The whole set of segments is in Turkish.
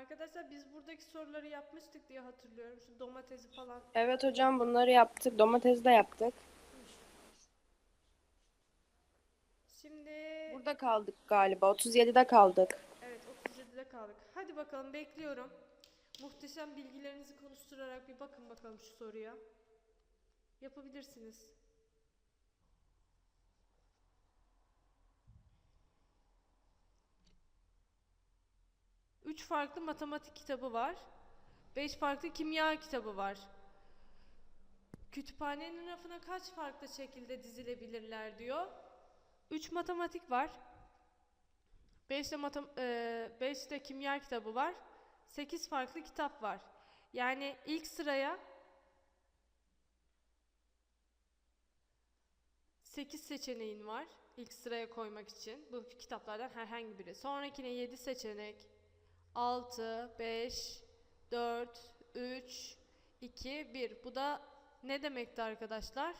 Arkadaşlar biz buradaki soruları yapmıştık diye hatırlıyorum. Şu domatesi falan. Evet hocam bunları yaptık. Domates de yaptık. Şimdi Burada kaldık galiba. 37'de kaldık. evet 37'de kaldık. Hadi bakalım bekliyorum. Muhteşem bilgilerinizi konuşturarak bir bakın bakalım şu soruya. Yapabilirsiniz. Üç farklı matematik kitabı var. Beş farklı kimya kitabı var. Kütüphanenin rafına kaç farklı şekilde dizilebilirler diyor. Üç matematik var. 5 de, matem eee, beş de kimya kitabı var. 8 farklı kitap var. Yani ilk sıraya 8 seçeneğin var. İlk sıraya koymak için. Bu kitaplardan herhangi biri. Sonrakine 7 seçenek. 6, 5, 4, 3, 2, 1. Bu da ne demekti arkadaşlar?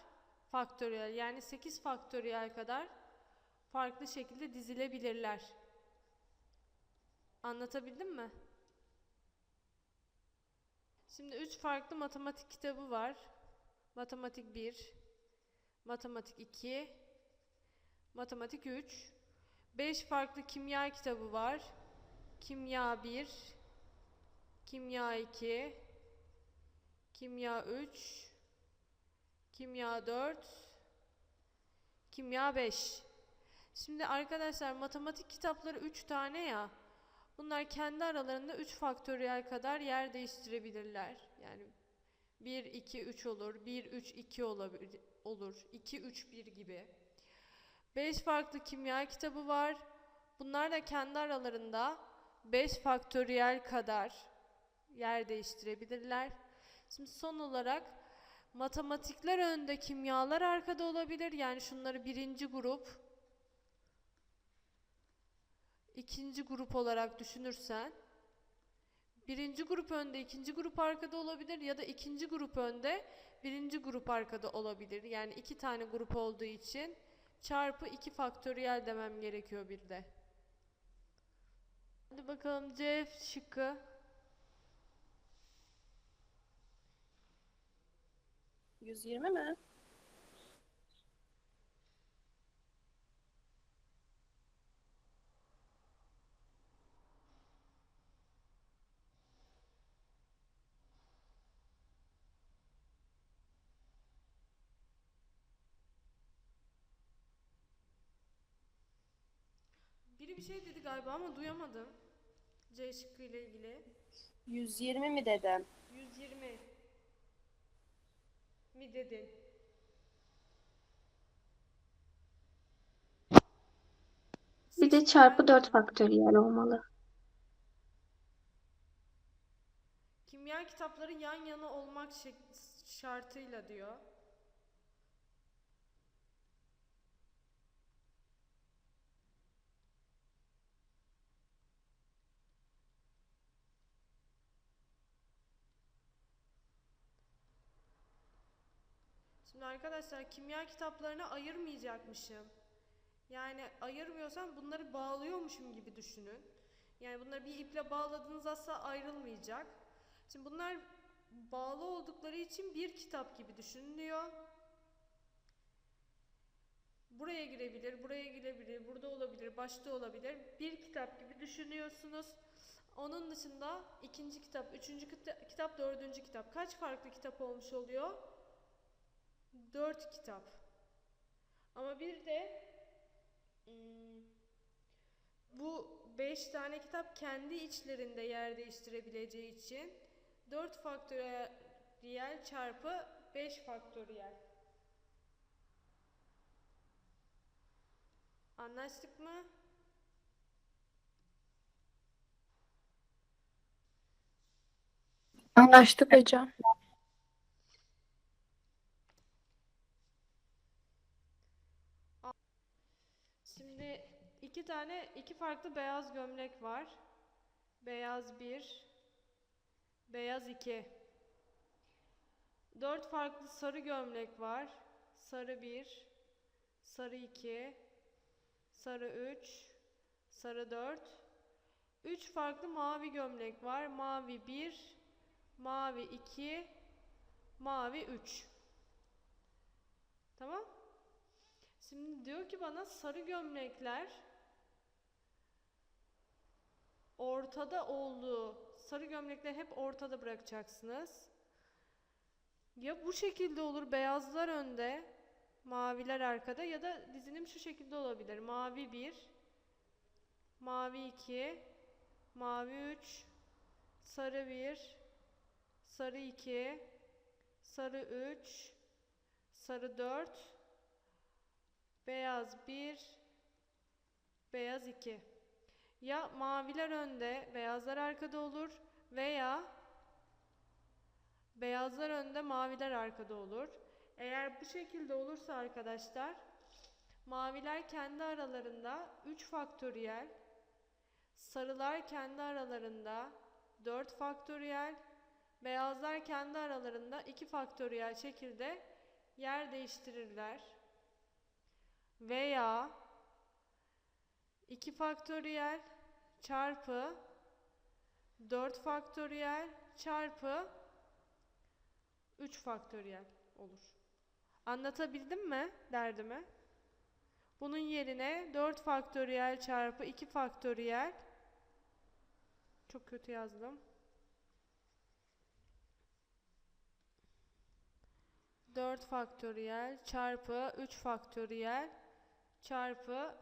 Faktöriyel. Yani 8 faktöriyel kadar farklı şekilde dizilebilirler. Anlatabildim mi? Şimdi üç farklı matematik kitabı var. Matematik 1, matematik 2, matematik 3. 5 farklı kimya kitabı var. Kimya 1, kimya 2, kimya 3, kimya 4, kimya 5. Şimdi arkadaşlar matematik kitapları 3 tane ya. Bunlar kendi aralarında 3 faktöriyel kadar yer değiştirebilirler. Yani 1 2 3 olur. 1 3 2 olabilir olur. 2 3 1 gibi. 5 farklı kimya kitabı var. Bunlar da kendi aralarında 5 faktöriyel kadar yer değiştirebilirler. Şimdi son olarak matematikler önde, kimyalar arkada olabilir. Yani şunları birinci grup, ikinci grup olarak düşünürsen birinci grup önde, ikinci grup arkada olabilir ya da ikinci grup önde, birinci grup arkada olabilir. Yani iki tane grup olduğu için çarpı 2 faktöriyel demem gerekiyor bir de. Hadi bakalım C şıkkı. %20 mi? Bir şey dedi galiba ama duyamadım. C şıkkı ile ilgili. 120 mi dedim? 120 mi dedin? Bir de çarpı 4 faktöriyel olmalı. Kimya kitapları yan yana olmak şartıyla diyor. Arkadaşlar kimya kitaplarını ayırmayacakmışım. Yani ayırmıyorsam bunları bağlıyormuşum gibi düşünün. Yani bunları bir iple bağladığınız asla ayrılmayacak. Şimdi bunlar bağlı oldukları için bir kitap gibi düşünülüyor. Buraya girebilir, buraya girebilir, burada olabilir, başta olabilir. Bir kitap gibi düşünüyorsunuz. Onun dışında ikinci kitap, üçüncü kita- kitap, dördüncü kitap. Kaç farklı kitap olmuş oluyor? Dört kitap. Ama bir de hmm, bu beş tane kitap kendi içlerinde yer değiştirebileceği için 4 faktöriyel çarpı 5 faktöriyel. Anlaştık mı? Anlaştık hocam. Şimdi iki tane, iki farklı beyaz gömlek var. Beyaz 1, beyaz 2. Dört farklı sarı gömlek var. Sarı 1, sarı 2, sarı 3, sarı 4, Üç farklı mavi gömlek var. Mavi 1, mavi 2, mavi 3. Tamam? Şimdi diyor ki bana sarı gömlekler ortada olduğu sarı gömlekleri hep ortada bırakacaksınız. Ya bu şekilde olur beyazlar önde, maviler arkada ya da dizilim şu şekilde olabilir. Mavi 1, mavi 2, mavi 3, sarı 1, sarı 2, sarı 3, sarı 4, beyaz 1, beyaz 2. Ya maviler önde, beyazlar arkada olur veya beyazlar önde, maviler arkada olur. Eğer bu şekilde olursa arkadaşlar, maviler kendi aralarında 3 faktöriyel, sarılar kendi aralarında 4 faktöriyel, beyazlar kendi aralarında 2 faktöriyel şekilde yer değiştirirler. Veya 2 faktöriyel çarpı 4 faktöriyel çarpı 3 faktöriyel olur. Anlatabildim mi derdimi? Bunun yerine 4 faktöriyel çarpı 2 faktöriyel çok kötü yazdım. 4 faktöriyel çarpı 3 faktöriyel çarpı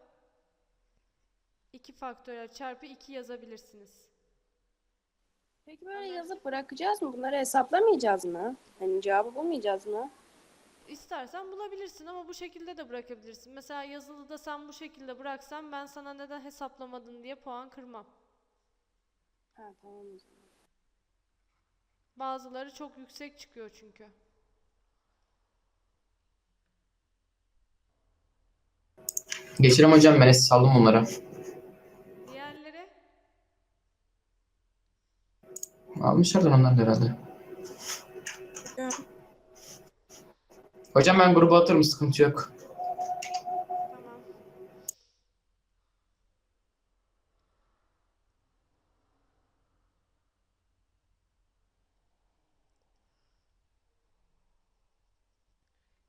2 faktöriyel çarpı 2 yazabilirsiniz. Peki böyle yazıp bırakacağız mı? Bunları hesaplamayacağız mı? Hani cevabı bulmayacağız mı? İstersen bulabilirsin ama bu şekilde de bırakabilirsin. Mesela yazılıda sen bu şekilde bıraksan ben sana neden hesaplamadın diye puan kırmam. Ha tamam o zaman. Bazıları çok yüksek çıkıyor çünkü. Geçelim hocam ben saldım bunlara. Almışlardır onlar da herhalde. Hocam ben gruba atarım sıkıntı yok. tamam.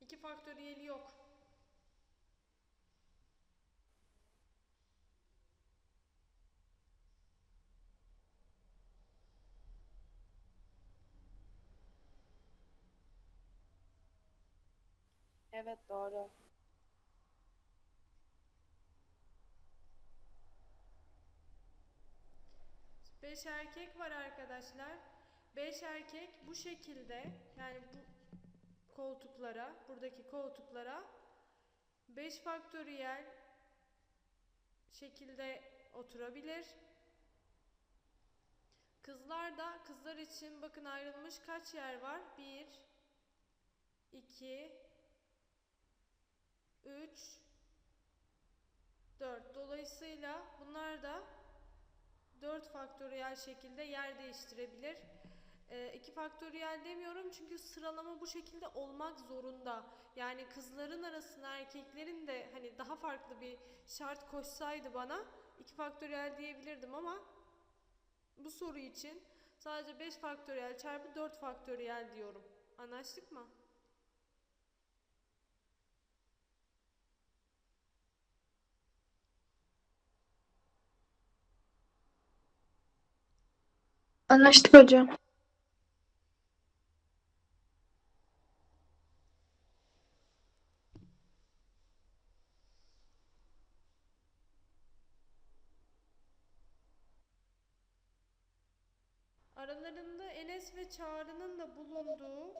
İki faktöriyeli yok. Evet doğru. Beş erkek var arkadaşlar. Beş erkek bu şekilde yani bu koltuklara, buradaki koltuklara 5 faktöriyel şekilde oturabilir. Kızlar da kızlar için bakın ayrılmış kaç yer var? 1 2 3 4. Dolayısıyla bunlar da 4 faktöriyel şekilde yer değiştirebilir. 2 faktöriyel demiyorum çünkü sıralama bu şekilde olmak zorunda. Yani kızların arasına erkeklerin de hani daha farklı bir şart koşsaydı bana 2 faktöriyel diyebilirdim ama bu soru için sadece 5 faktöriyel çarpı 4 faktöriyel diyorum. Anlaştık mı? Anlaştık hocam. Aralarında Enes ve Çağrı'nın da bulunduğu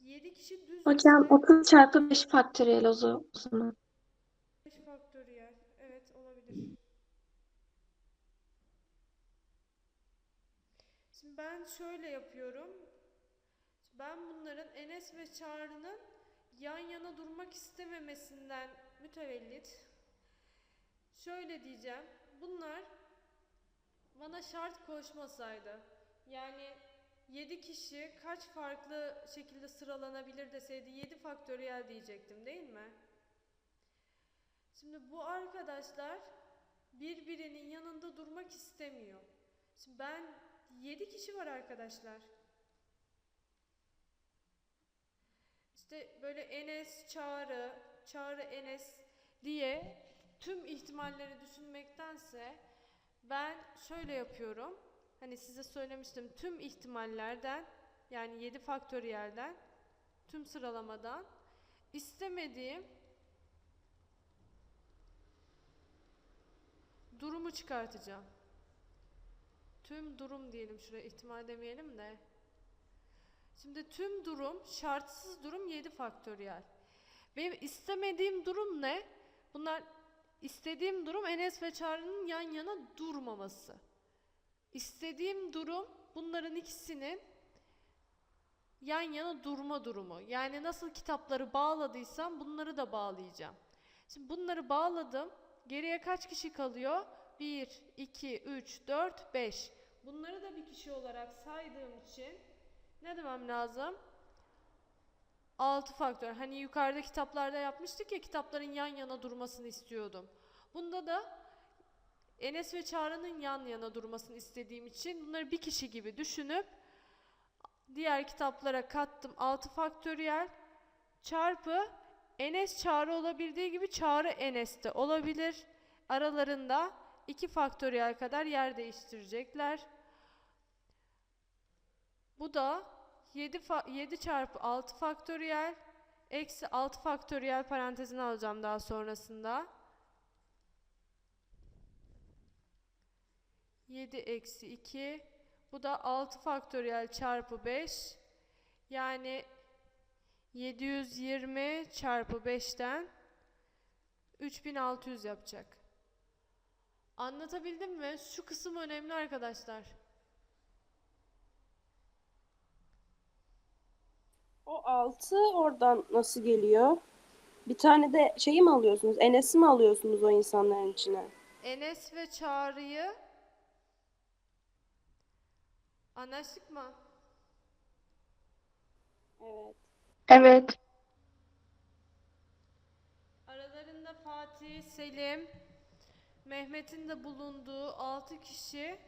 7 kişi düz Hocam sayı- 30 çarpı 5 faktöriyel o zaman. 5 faktöriyel. Evet olabilir. Şimdi ben şöyle yapıyorum. Ben bunların Enes ve Çağrı'nın yan yana durmak istememesinden mütevellit şöyle diyeceğim. Bunlar bana şart koşmasaydı yani 7 kişi kaç farklı şekilde sıralanabilir deseydi 7 faktöriyel diyecektim değil mi? Şimdi bu arkadaşlar birbirinin yanında durmak istemiyor. Şimdi ben 7 kişi var arkadaşlar. İşte böyle Enes, Çağrı, Çağrı, Enes diye tüm ihtimalleri düşünmektense ben şöyle yapıyorum. Hani size söylemiştim tüm ihtimallerden yani 7 faktöriyelden tüm sıralamadan istemediğim durumu çıkartacağım. Tüm durum diyelim şuraya ihtimal demeyelim de. Şimdi tüm durum şartsız durum 7 faktöriyel. Benim istemediğim durum ne? Bunlar istediğim durum Enes ve Çağrı'nın yan yana durmaması. İstediğim durum bunların ikisinin yan yana durma durumu. Yani nasıl kitapları bağladıysam bunları da bağlayacağım. Şimdi bunları bağladım. Geriye kaç kişi kalıyor? 1, 2, 3, 4, 5. Bunları da bir kişi olarak saydığım için ne demem lazım? 6 faktör. Hani yukarıda kitaplarda yapmıştık ya kitapların yan yana durmasını istiyordum. Bunda da Enes ve Çağrı'nın yan yana durmasını istediğim için bunları bir kişi gibi düşünüp diğer kitaplara kattım 6 faktöriyel çarpı Enes Çağrı olabildiği gibi Çağrı Enes de olabilir. Aralarında 2 faktöriyel kadar yer değiştirecekler. Bu da 7, 7 çarpı 6 faktöriyel eksi 6 faktöriyel parantezini alacağım daha sonrasında. 7 eksi 2 bu da 6 faktöriyel çarpı 5 yani 720 çarpı 5'ten 3600 yapacak. Anlatabildim mi? Şu kısım önemli arkadaşlar. O 6 oradan nasıl geliyor? Bir tane de şeyi mi alıyorsunuz? Enes'i mi alıyorsunuz o insanların içine? Enes ve Çağrı'yı anlaştık mı? Evet. Evet. Aralarında Fatih, Selim, Mehmet'in de bulunduğu 6 kişi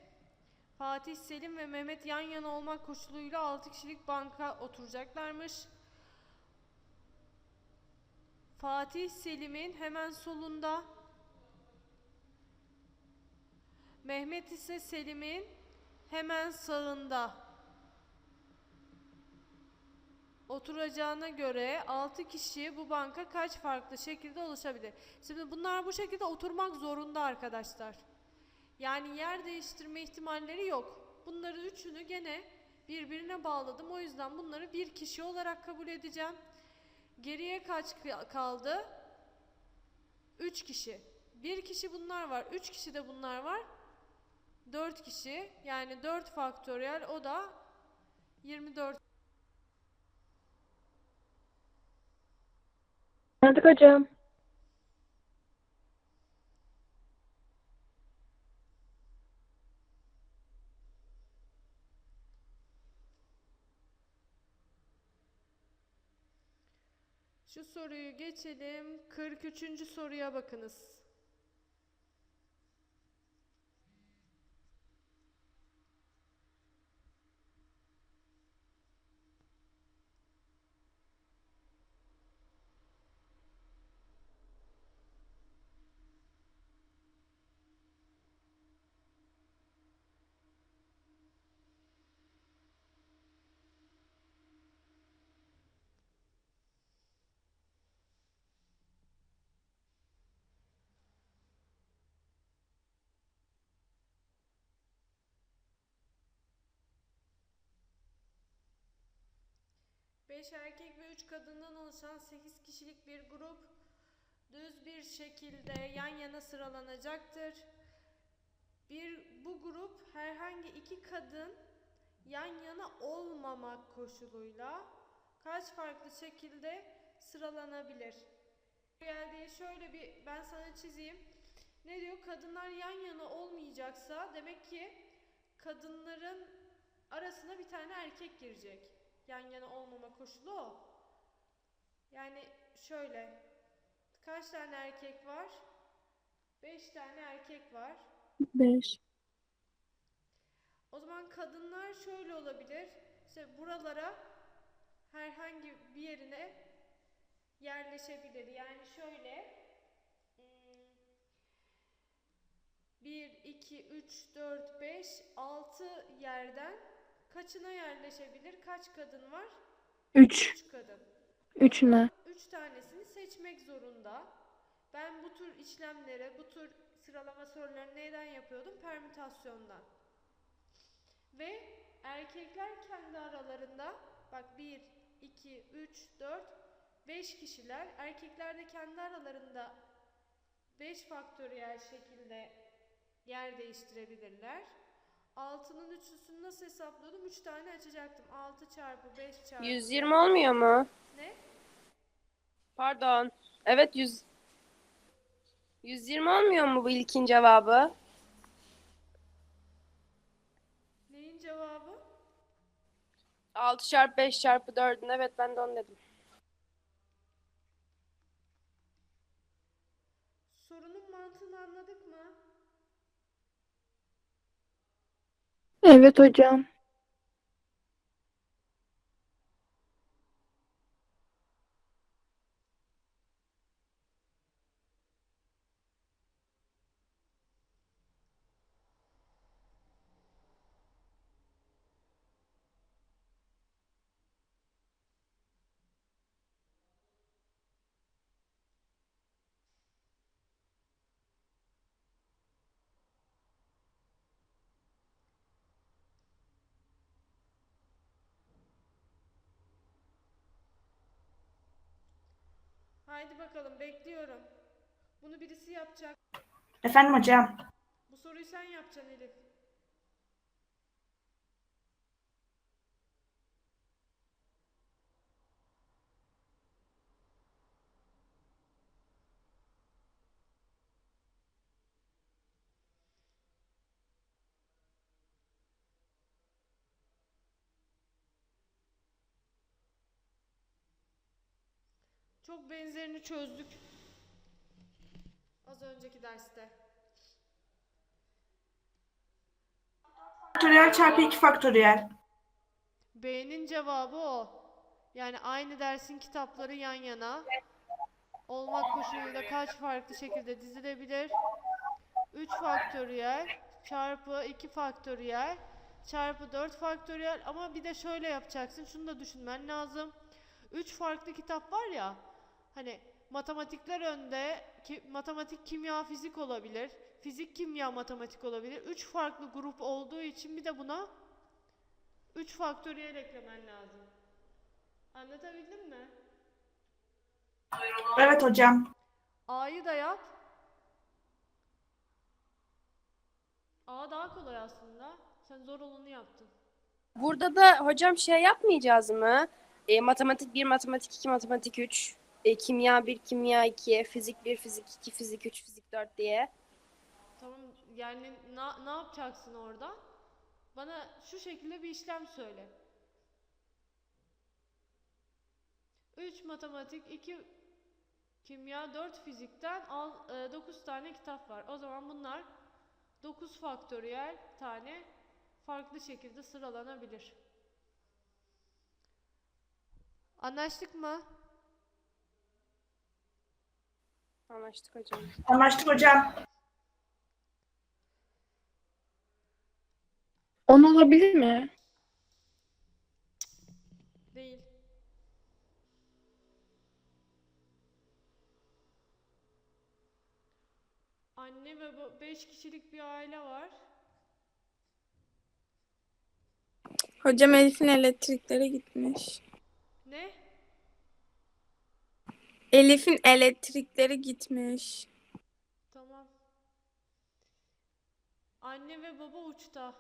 Fatih, Selim ve Mehmet yan yana olmak koşuluyla 6 kişilik banka oturacaklarmış. Fatih, Selim'in hemen solunda Mehmet ise Selim'in hemen sağında oturacağına göre 6 kişi bu banka kaç farklı şekilde oluşabilir? Şimdi bunlar bu şekilde oturmak zorunda arkadaşlar. Yani yer değiştirme ihtimalleri yok. Bunları üçünü gene birbirine bağladım. O yüzden bunları bir kişi olarak kabul edeceğim. Geriye kaç ka- kaldı? 3 kişi. Bir kişi bunlar var. 3 kişi de bunlar var. 4 kişi. Yani 4 faktöriyel o da 24 Anladık hocam. Şu soruyu geçelim. 43. soruya bakınız. Beş erkek ve üç kadından oluşan 8 kişilik bir grup düz bir şekilde yan yana sıralanacaktır. Bir bu grup herhangi iki kadın yan yana olmamak koşuluyla kaç farklı şekilde sıralanabilir? Geldiği şöyle bir ben sana çizeyim. Ne diyor? Kadınlar yan yana olmayacaksa demek ki kadınların arasına bir tane erkek girecek. Yan yana olmama koşulu o. Yani şöyle. Kaç tane erkek var? 5 tane erkek var. 5. O zaman kadınlar şöyle olabilir. İşte buralara herhangi bir yerine yerleşebilir. Yani şöyle 1, 2, 3, 4, 5, 6 yerden kaçına yerleşebilir? Kaç kadın var? 3. 3 kadın. 3 mü? 3 tanesini seçmek zorunda. Ben bu tür işlemleri, bu tür sıralama sorularını neyden yapıyordum? Permütasyondan. Ve erkekler kendi aralarında bak 1, 2, 3, 4, 5 kişiler. Erkekler de kendi aralarında 5 faktöriyel şekilde yer değiştirebilirler. 6'nın üçlüsünü nasıl hesaplıyordum? 3 tane açacaktım. 6 çarpı 5 çarpı 120 olmuyor mu? ne? Pardon. Evet 100 120 olmuyor mu bu ilkin cevabı? Neyin cevabı? 6 çarpı 5 çarpı 4'ün evet ben de onu dedim. Sorunun mantığını anladık mı? Evet hocam. Haydi bakalım bekliyorum. Bunu birisi yapacak. Efendim hocam. Bu soruyu sen yapacaksın Elif. Çok benzerini çözdük. Az önceki derste. Faktöriyel çarpı 2 faktöriyel. B'nin cevabı o. Yani aynı dersin kitapları yan yana olmak koşuluyla kaç farklı şekilde dizilebilir? 3 faktöriyel çarpı 2 faktöriyel çarpı 4 faktöriyel ama bir de şöyle yapacaksın. Şunu da düşünmen lazım. 3 farklı kitap var ya. Hani matematikler önde, ki, matematik, kimya, fizik olabilir. Fizik, kimya, matematik olabilir. 3 farklı grup olduğu için bir de buna 3 faktöriyel eklemen lazım. Anlatabildim mi? Evet hocam. A'yı da yap. A daha kolay aslında. Sen zor olanı yaptın. Burada da hocam şey yapmayacağız mı? E, matematik 1, matematik 2, matematik 3, e, kimya 1, kimya 2, fizik 1, fizik 2, fizik 3, fizik 4 diye. Tamam yani na, ne yapacaksın orada? Bana şu şekilde bir işlem söyle. 3 matematik, 2 kimya, 4 fizikten al, 9 tane kitap var. O zaman bunlar 9 faktöriyel tane farklı şekilde sıralanabilir. Anlaştık mı? Anlaştık hocam. Anlaştık hocam. 10 olabilir mi? Değil. Anne ve 5 kişilik bir aile var. Hocam Elif'in elektrikleri gitmiş. Ne? Elif'in elektrikleri gitmiş. Tamam. Anne ve baba uçta.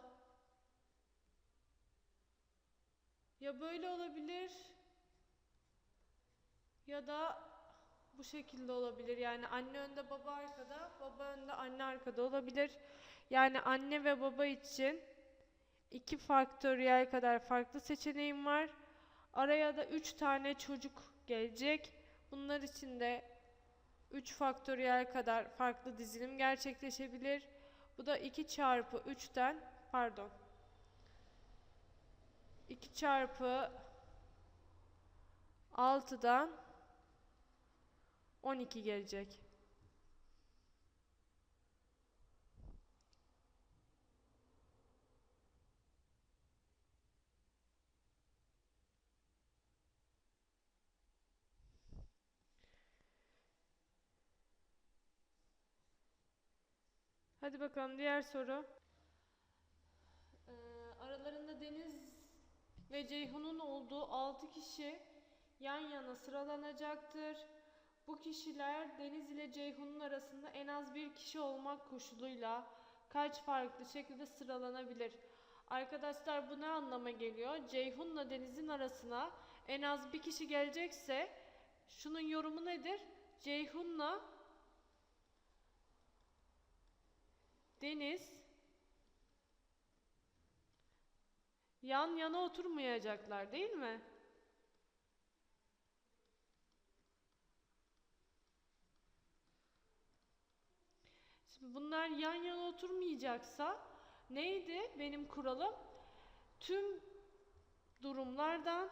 Ya böyle olabilir ya da bu şekilde olabilir. Yani anne önde baba arkada, baba önde anne arkada olabilir. Yani anne ve baba için iki faktöriyel kadar farklı seçeneğim var. Araya da üç tane çocuk gelecek. Bunlar için de 3 faktöriyel kadar farklı dizilim gerçekleşebilir. Bu da 2 çarpı 3'ten pardon 2 çarpı 6'dan 12 gelecek. Hadi bakalım diğer soru. Ee, aralarında Deniz ve Ceyhun'un olduğu 6 kişi yan yana sıralanacaktır. Bu kişiler Deniz ile Ceyhun'un arasında en az bir kişi olmak koşuluyla kaç farklı şekilde sıralanabilir? Arkadaşlar bu ne anlama geliyor? Ceyhun'la Deniz'in arasına en az bir kişi gelecekse şunun yorumu nedir? Ceyhun'la Deniz yan yana oturmayacaklar değil mi? Şimdi bunlar yan yana oturmayacaksa neydi benim kuralım? Tüm durumlardan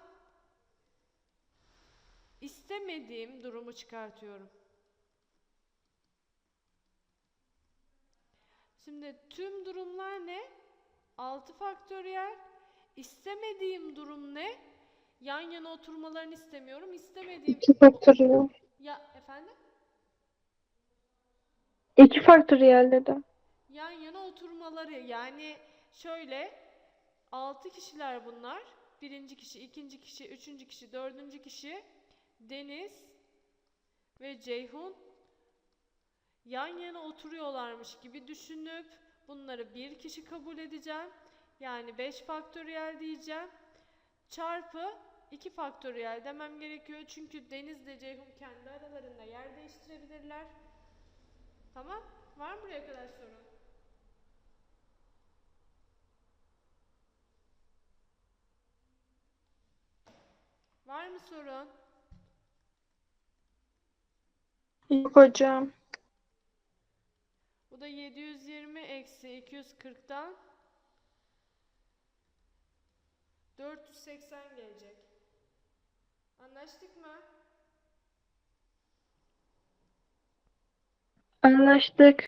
istemediğim durumu çıkartıyorum. Şimdi tüm durumlar ne? 6 faktöriyel. İstemediğim durum ne? Yan yana oturmalarını istemiyorum. İstemediğim 2 faktöriyel. ya efendim? 2 faktöriyel dedim. Yan yana oturmaları yani şöyle 6 kişiler bunlar. Birinci kişi, ikinci kişi, üçüncü kişi, dördüncü kişi Deniz ve Ceyhun yan yana oturuyorlarmış gibi düşünüp bunları bir kişi kabul edeceğim. Yani 5 faktöriyel diyeceğim. Çarpı 2 faktöriyel demem gerekiyor. Çünkü Deniz ile Ceyhun kendi aralarında yer değiştirebilirler. Tamam? Var mı buraya kadar soru? Var mı sorun? Yok hocam. Da 720 eksi 240'tan 480 gelecek. Anlaştık mı? Anlaştık.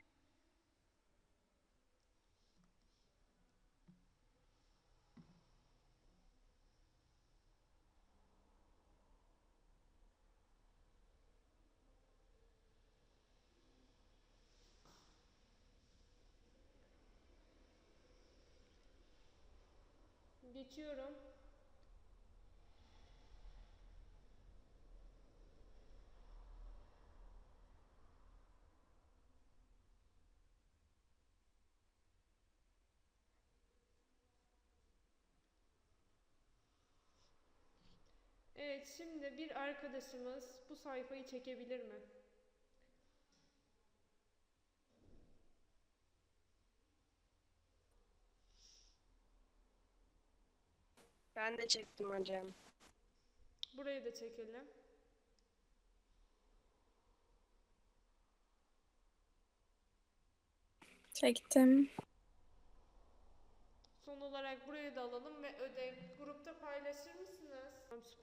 Geçiyorum. Evet, şimdi bir arkadaşımız bu sayfayı çekebilir mi? Ben de çektim hocam. Burayı da çekelim. Çektim. Son olarak burayı da alalım ve ödev grupta paylaşır mısınız? Tamam, süper.